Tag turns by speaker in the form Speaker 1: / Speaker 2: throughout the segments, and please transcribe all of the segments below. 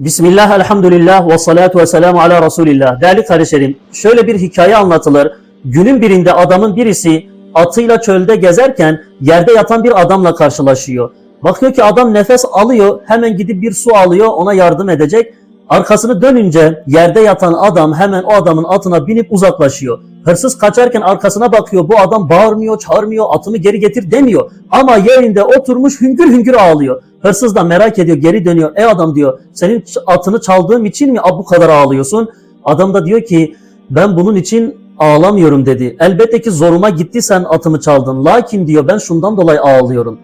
Speaker 1: Bismillah, elhamdülillah ve salatu ve selamu ala Resulillah. Değerli kardeşlerim, şöyle bir hikaye anlatılır. Günün birinde adamın birisi atıyla çölde gezerken yerde yatan bir adamla karşılaşıyor. Bakıyor ki adam nefes alıyor, hemen gidip bir su alıyor, ona yardım edecek. Arkasını dönünce yerde yatan adam hemen o adamın atına binip uzaklaşıyor. Hırsız kaçarken arkasına bakıyor. Bu adam bağırmıyor, çağırmıyor, atımı geri getir demiyor. Ama yerinde oturmuş hüngür hüngür ağlıyor. Hırsız da merak ediyor, geri dönüyor. E adam diyor, senin atını çaldığım için mi bu kadar ağlıyorsun? Adam da diyor ki, ben bunun için ağlamıyorum dedi. Elbette ki zoruma gitti sen atımı çaldın. Lakin diyor ben şundan dolayı ağlıyorum.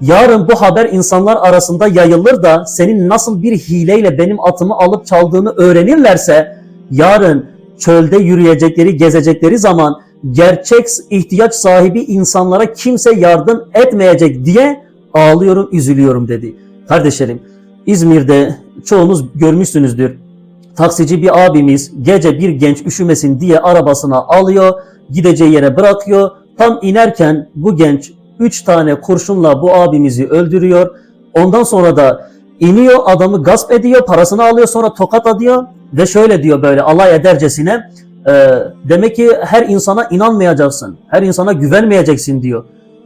Speaker 1: Yarın bu haber insanlar arasında yayılır da senin nasıl bir hileyle benim atımı alıp çaldığını öğrenirlerse yarın çölde yürüyecekleri, gezecekleri zaman gerçek ihtiyaç sahibi insanlara kimse yardım etmeyecek diye ağlıyorum, üzülüyorum dedi. Kardeşlerim, İzmir'de çoğunuz görmüşsünüzdür. Taksici bir abimiz gece bir genç üşümesin diye arabasına alıyor, gideceği yere bırakıyor. Tam inerken bu genç 3 tane kurşunla bu abimizi öldürüyor. Ondan sonra da iniyor adamı gasp ediyor, parasını alıyor sonra tokat atıyor ve şöyle diyor böyle alay edercesine e, demek ki her insana inanmayacaksın, her insana güvenmeyeceksin diyor.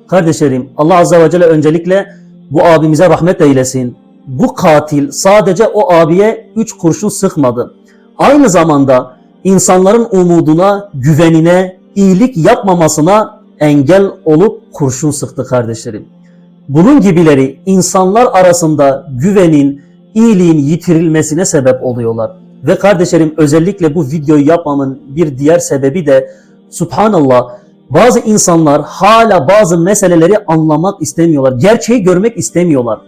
Speaker 1: Kardeşlerim Allah Azze ve Celle öncelikle bu abimize rahmet eylesin. Bu katil sadece o abiye üç kurşun sıkmadı. Aynı zamanda insanların umuduna, güvenine, iyilik yapmamasına engel olup kurşun sıktı kardeşlerim. Bunun gibileri insanlar arasında güvenin, iyiliğin yitirilmesine sebep oluyorlar. Ve kardeşlerim özellikle bu videoyu yapmamın bir diğer sebebi de subhanallah bazı insanlar hala bazı meseleleri anlamak istemiyorlar. Gerçeği görmek istemiyorlar.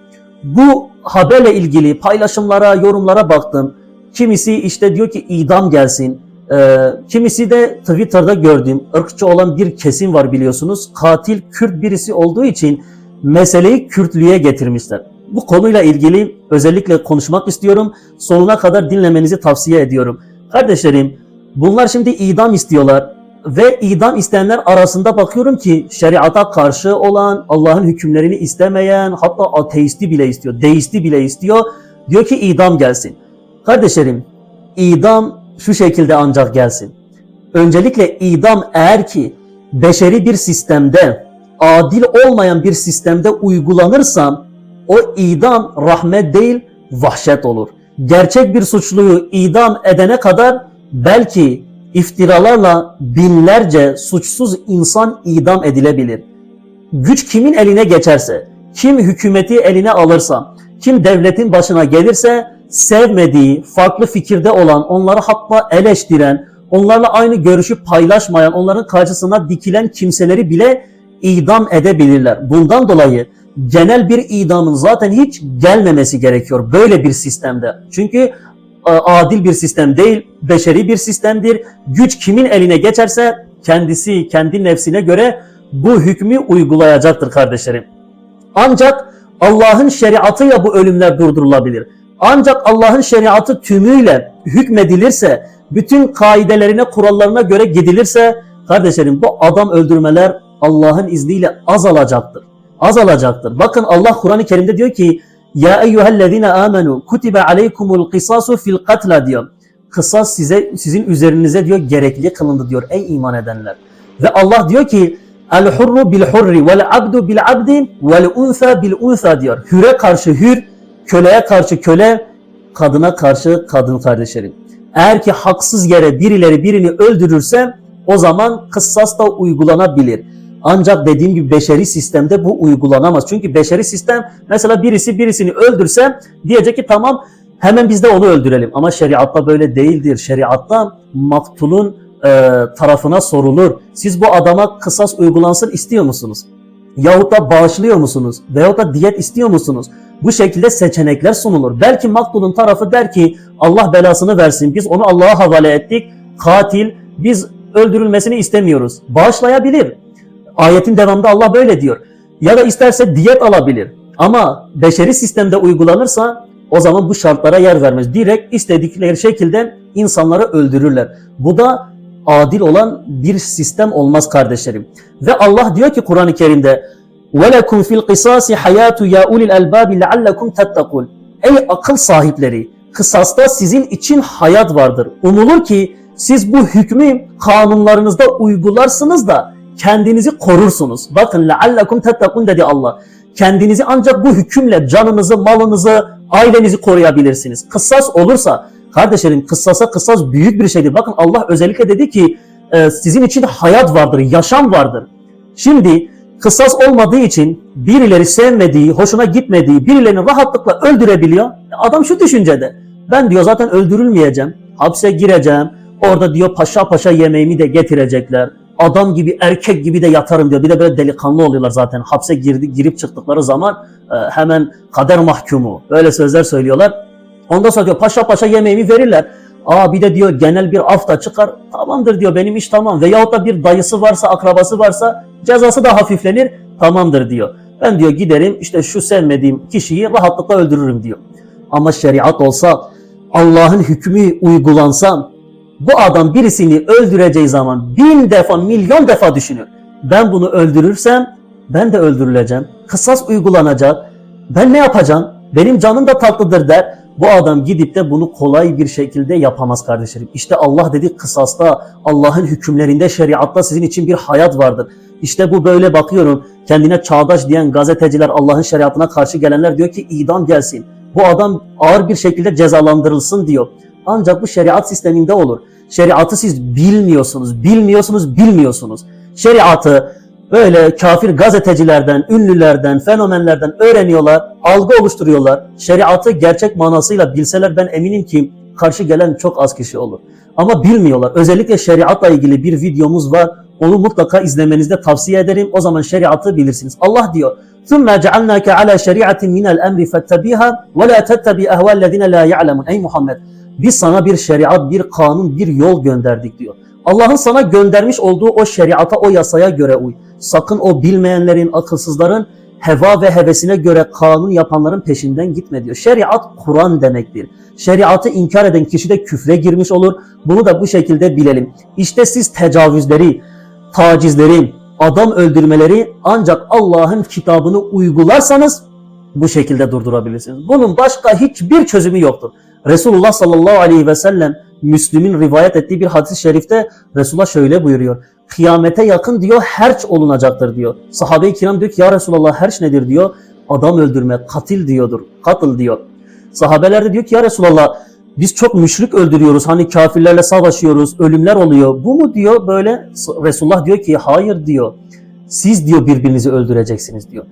Speaker 1: Bu haberle ilgili paylaşımlara, yorumlara baktım. Kimisi işte diyor ki idam gelsin. Ee, kimisi de Twitter'da gördüğüm ırkçı olan bir kesim var biliyorsunuz. Katil Kürt birisi olduğu için meseleyi Kürtlüğe getirmişler. Bu konuyla ilgili özellikle konuşmak istiyorum. Sonuna kadar dinlemenizi tavsiye ediyorum. Kardeşlerim bunlar şimdi idam istiyorlar ve idam isteyenler arasında bakıyorum ki şeriata karşı olan, Allah'ın hükümlerini istemeyen, hatta ateisti bile istiyor, deisti bile istiyor. Diyor ki idam gelsin. Kardeşlerim, idam şu şekilde ancak gelsin. Öncelikle idam eğer ki beşeri bir sistemde, adil olmayan bir sistemde uygulanırsa o idam rahmet değil vahşet olur. Gerçek bir suçluyu idam edene kadar belki iftiralarla binlerce suçsuz insan idam edilebilir. Güç kimin eline geçerse, kim hükümeti eline alırsa, kim devletin başına gelirse sevmediği, farklı fikirde olan, onları hatta eleştiren, onlarla aynı görüşü paylaşmayan, onların karşısına dikilen kimseleri bile idam edebilirler. Bundan dolayı genel bir idamın zaten hiç gelmemesi gerekiyor böyle bir sistemde. Çünkü e, adil bir sistem değil, beşeri bir sistemdir. Güç kimin eline geçerse kendisi kendi nefsine göre bu hükmü uygulayacaktır kardeşlerim. Ancak Allah'ın şeriatıyla bu ölümler durdurulabilir. Ancak Allah'ın şeriatı tümüyle hükmedilirse, bütün kaidelerine, kurallarına göre gidilirse kardeşlerim bu adam öldürmeler Allah'ın izniyle azalacaktır. Azalacaktır. Bakın Allah Kur'an-ı Kerim'de diyor ki ya eyyühellezine amenu kutibe aleykumul kısasu fil katla diyor. Kısas size sizin üzerinize diyor gerekli kılındı diyor ey iman edenler. Ve Allah diyor ki el hurru bil hurri vel abdu bil abdi vel unsa bil unsa diyor. Hüre karşı hür, köleye karşı köle, kadına karşı kadın kardeşlerim. Eğer ki haksız yere birileri birini öldürürse o zaman kıssas da uygulanabilir. Ancak dediğim gibi beşeri sistemde bu uygulanamaz. Çünkü beşeri sistem mesela birisi birisini öldürse diyecek ki tamam hemen biz de onu öldürelim. Ama şeriatta böyle değildir. Şeriatta maktulun e, tarafına sorulur. Siz bu adama kısas uygulansın istiyor musunuz? Yahut da bağışlıyor musunuz? Veyahut da diyet istiyor musunuz? Bu şekilde seçenekler sunulur. Belki maktulun tarafı der ki Allah belasını versin. Biz onu Allah'a havale ettik. Katil biz öldürülmesini istemiyoruz. Bağışlayabilir. Ayetin devamında Allah böyle diyor. Ya da isterse diyet alabilir. Ama beşeri sistemde uygulanırsa o zaman bu şartlara yer vermez. Direkt istedikleri şekilde insanları öldürürler. Bu da adil olan bir sistem olmaz kardeşlerim. Ve Allah diyor ki Kur'an-ı Kerim'de وَلَكُمْ فِي الْقِسَاسِ حَيَاتُ يَا اُلِ الْاَلْبَابِ لَعَلَّكُمْ تَتَّقُونَ Ey akıl sahipleri! Kısasta sizin için hayat vardır. Umulur ki siz bu hükmü kanunlarınızda uygularsınız da kendinizi korursunuz. Bakın لَعَلَّكُمْ تَتَّقُونَ dedi Allah. Kendinizi ancak bu hükümle canınızı, malınızı, ailenizi koruyabilirsiniz. Kısas olursa, kardeşlerim kısasa kısas büyük bir şeydir. Bakın Allah özellikle dedi ki e, sizin için hayat vardır, yaşam vardır. Şimdi kıssas olmadığı için birileri sevmediği, hoşuna gitmediği birilerini rahatlıkla öldürebiliyor. Adam şu düşüncede. Ben diyor zaten öldürülmeyeceğim. Hapse gireceğim. Orada diyor paşa paşa yemeğimi de getirecekler. Adam gibi erkek gibi de yatarım diyor. Bir de böyle delikanlı oluyorlar zaten. Hapse girdi, girip çıktıkları zaman e, hemen kader mahkumu. Böyle sözler söylüyorlar. Ondan sonra diyor paşa paşa yemeğimi verirler. Aa bir de diyor genel bir af da çıkar. Tamamdır diyor benim iş tamam. Veyahut da bir dayısı varsa, akrabası varsa cezası da hafiflenir. Tamamdır diyor. Ben diyor giderim işte şu sevmediğim kişiyi rahatlıkla öldürürüm diyor. Ama şeriat olsa Allah'ın hükmü uygulansa bu adam birisini öldüreceği zaman bin defa, milyon defa düşünür. Ben bunu öldürürsem ben de öldürüleceğim. Kısas uygulanacak. Ben ne yapacağım? Benim canım da tatlıdır der. Bu adam gidip de bunu kolay bir şekilde yapamaz kardeşlerim. İşte Allah dedi kısasta, Allah'ın hükümlerinde, şeriatta sizin için bir hayat vardır. İşte bu böyle bakıyorum. Kendine çağdaş diyen gazeteciler, Allah'ın şeriatına karşı gelenler diyor ki idam gelsin. Bu adam ağır bir şekilde cezalandırılsın diyor. Ancak bu şeriat sisteminde olur. Şeriatı siz bilmiyorsunuz, bilmiyorsunuz, bilmiyorsunuz. Şeriatı böyle kafir gazetecilerden, ünlülerden, fenomenlerden öğreniyorlar, algı oluşturuyorlar. Şeriatı gerçek manasıyla bilseler ben eminim ki karşı gelen çok az kişi olur. Ama bilmiyorlar. Özellikle şeriatla ilgili bir videomuz var. Onu mutlaka izlemenizi de tavsiye ederim. O zaman şeriatı bilirsiniz. Allah diyor. ثُمَّ جَعَلْنَاكَ عَلَى شَرِيعَةٍ مِنَ الْأَمْرِ فَاتَّبِيهَا وَلَا تَتَّبِي اَهْوَى الَّذِينَ لَا يَعْلَمُونَ Ey Muhammed! Biz sana bir şeriat, bir kanun, bir yol gönderdik diyor. Allah'ın sana göndermiş olduğu o şeriata, o yasaya göre uy. Sakın o bilmeyenlerin, akılsızların heva ve hevesine göre kanun yapanların peşinden gitme diyor. Şeriat Kur'an demektir. Şeriatı inkar eden kişi de küfre girmiş olur. Bunu da bu şekilde bilelim. İşte siz tecavüzleri, tacizleri, adam öldürmeleri ancak Allah'ın kitabını uygularsanız bu şekilde durdurabilirsiniz. Bunun başka hiçbir çözümü yoktur. Resulullah sallallahu aleyhi ve sellem Müslüm'ün rivayet ettiği bir hadis-i şerifte Resulullah şöyle buyuruyor. Kıyamete yakın diyor herç olunacaktır diyor. Sahabe-i kiram diyor ki ya Resulullah herç nedir diyor. Adam öldürme, katil diyordur. Katıl diyor. Sahabeler de diyor ki ya Resulullah biz çok müşrik öldürüyoruz. Hani kafirlerle savaşıyoruz. Ölümler oluyor. Bu mu diyor böyle? Resulullah diyor ki hayır diyor. Siz diyor birbirinizi öldüreceksiniz diyor.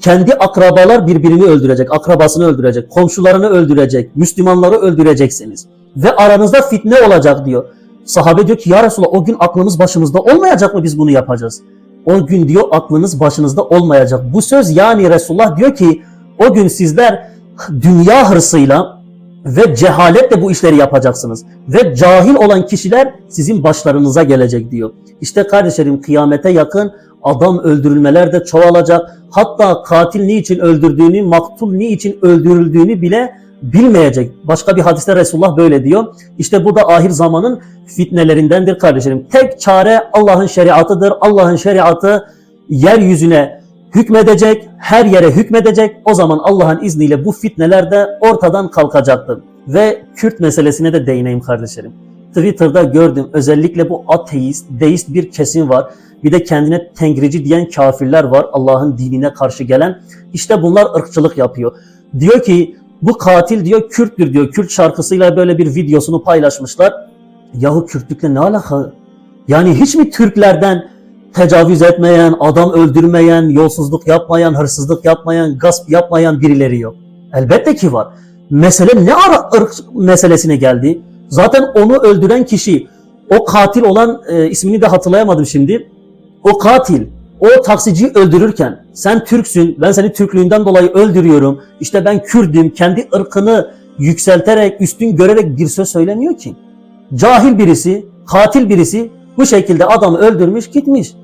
Speaker 1: Kendi akrabalar birbirini öldürecek, akrabasını öldürecek, komşularını öldürecek, Müslümanları öldüreceksiniz. Ve aranızda fitne olacak diyor. Sahabe diyor ki ya Resulallah o gün aklımız başımızda olmayacak mı biz bunu yapacağız? O gün diyor aklınız başınızda olmayacak. Bu söz yani Resulullah diyor ki o gün sizler dünya hırsıyla ve cehaletle bu işleri yapacaksınız. Ve cahil olan kişiler sizin başlarınıza gelecek diyor. İşte kardeşlerim kıyamete yakın adam öldürülmeler de çoğalacak. Hatta katil niçin öldürdüğünü, maktul niçin öldürüldüğünü bile bilmeyecek. Başka bir hadiste Resulullah böyle diyor. İşte bu da ahir zamanın fitnelerindendir kardeşlerim. Tek çare Allah'ın şeriatıdır. Allah'ın şeriatı yeryüzüne hükmedecek, her yere hükmedecek. O zaman Allah'ın izniyle bu fitneler de ortadan kalkacaktır. Ve Kürt meselesine de değineyim kardeşlerim. Twitter'da gördüm özellikle bu ateist, deist bir kesim var. Bir de kendine tengrici diyen kafirler var Allah'ın dinine karşı gelen. İşte bunlar ırkçılık yapıyor. Diyor ki bu katil diyor Kürttür diyor. Kürt şarkısıyla böyle bir videosunu paylaşmışlar. Yahu Kürtlükle ne alaka? Yani hiç mi Türklerden tecavüz etmeyen, adam öldürmeyen, yolsuzluk yapmayan, hırsızlık yapmayan, gasp yapmayan birileri yok? Elbette ki var. Mesele ne ara ırk meselesine geldi? Zaten onu öldüren kişi, o katil olan e, ismini de hatırlayamadım şimdi. O katil, o taksiciyi öldürürken sen Türksün, ben seni Türklüğünden dolayı öldürüyorum. İşte ben Kürdüm, kendi ırkını yükselterek, üstün görerek bir söz söylemiyor ki. Cahil birisi, katil birisi bu şekilde adamı öldürmüş gitmiş.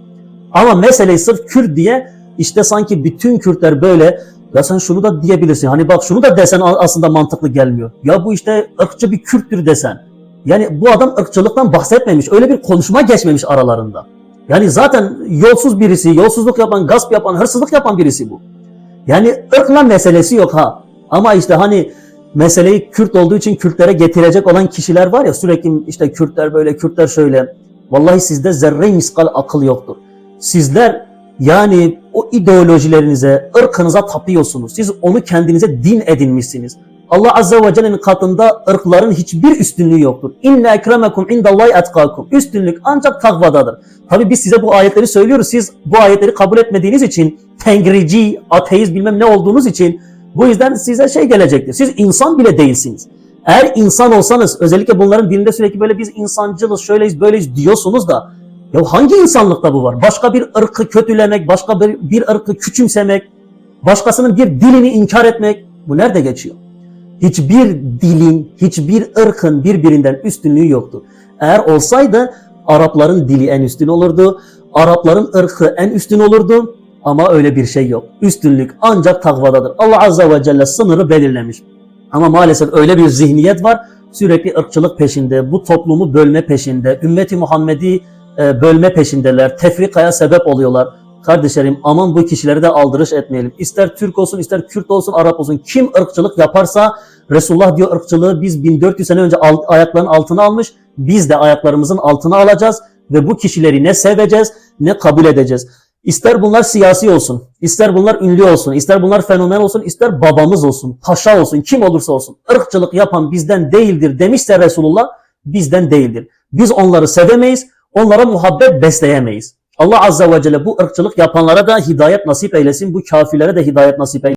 Speaker 1: Ama meseleyi sırf Kürt diye işte sanki bütün Kürtler böyle ya sen şunu da diyebilirsin. Hani bak şunu da desen aslında mantıklı gelmiyor. Ya bu işte ırkçı bir Kürttür desen. Yani bu adam ırkçılıktan bahsetmemiş. Öyle bir konuşma geçmemiş aralarında. Yani zaten yolsuz birisi, yolsuzluk yapan, gasp yapan, hırsızlık yapan birisi bu. Yani ırkla meselesi yok ha. Ama işte hani meseleyi Kürt olduğu için Kürtlere getirecek olan kişiler var ya sürekli işte Kürtler böyle, Kürtler şöyle. Vallahi sizde zerre miskal akıl yoktur. Sizler yani o ideolojilerinize, ırkınıza tapıyorsunuz. Siz onu kendinize din edinmişsiniz. Allah Azze ve Celle'nin katında ırkların hiçbir üstünlüğü yoktur. İnne ekremekum indallahi etkakum. Üstünlük ancak takvadadır. Tabi biz size bu ayetleri söylüyoruz. Siz bu ayetleri kabul etmediğiniz için, tengrici, ateist bilmem ne olduğunuz için bu yüzden size şey gelecektir. Siz insan bile değilsiniz. Eğer insan olsanız, özellikle bunların dilinde sürekli böyle biz insancılız, şöyleyiz, böyleyiz diyorsunuz da ya hangi insanlıkta bu var? Başka bir ırkı kötülemek, başka bir, bir ırkı küçümsemek, başkasının bir dilini inkar etmek bu nerede geçiyor? Hiçbir dilin, hiçbir ırkın birbirinden üstünlüğü yoktur. Eğer olsaydı Arapların dili en üstün olurdu, Arapların ırkı en üstün olurdu ama öyle bir şey yok. Üstünlük ancak takvadadır. Allah Azze ve Celle sınırı belirlemiş. Ama maalesef öyle bir zihniyet var. Sürekli ırkçılık peşinde, bu toplumu bölme peşinde, ümmeti Muhammed'i e, bölme peşindeler, tefrikaya sebep oluyorlar. Kardeşlerim aman bu kişileri de aldırış etmeyelim. İster Türk olsun, ister Kürt olsun, Arap olsun. Kim ırkçılık yaparsa Resulullah diyor ırkçılığı biz 1400 sene önce al- ayaklarının altına almış. Biz de ayaklarımızın altına alacağız ve bu kişileri ne seveceğiz ne kabul edeceğiz. İster bunlar siyasi olsun, ister bunlar ünlü olsun, ister bunlar fenomen olsun, ister babamız olsun, paşa olsun, kim olursa olsun. ırkçılık yapan bizden değildir demişse Resulullah bizden değildir. Biz onları sevemeyiz, onlara muhabbet besleyemeyiz. Allah Azze ve Celle bu ırkçılık yapanlara da hidayet nasip eylesin, bu kafirlere de hidayet nasip eylesin.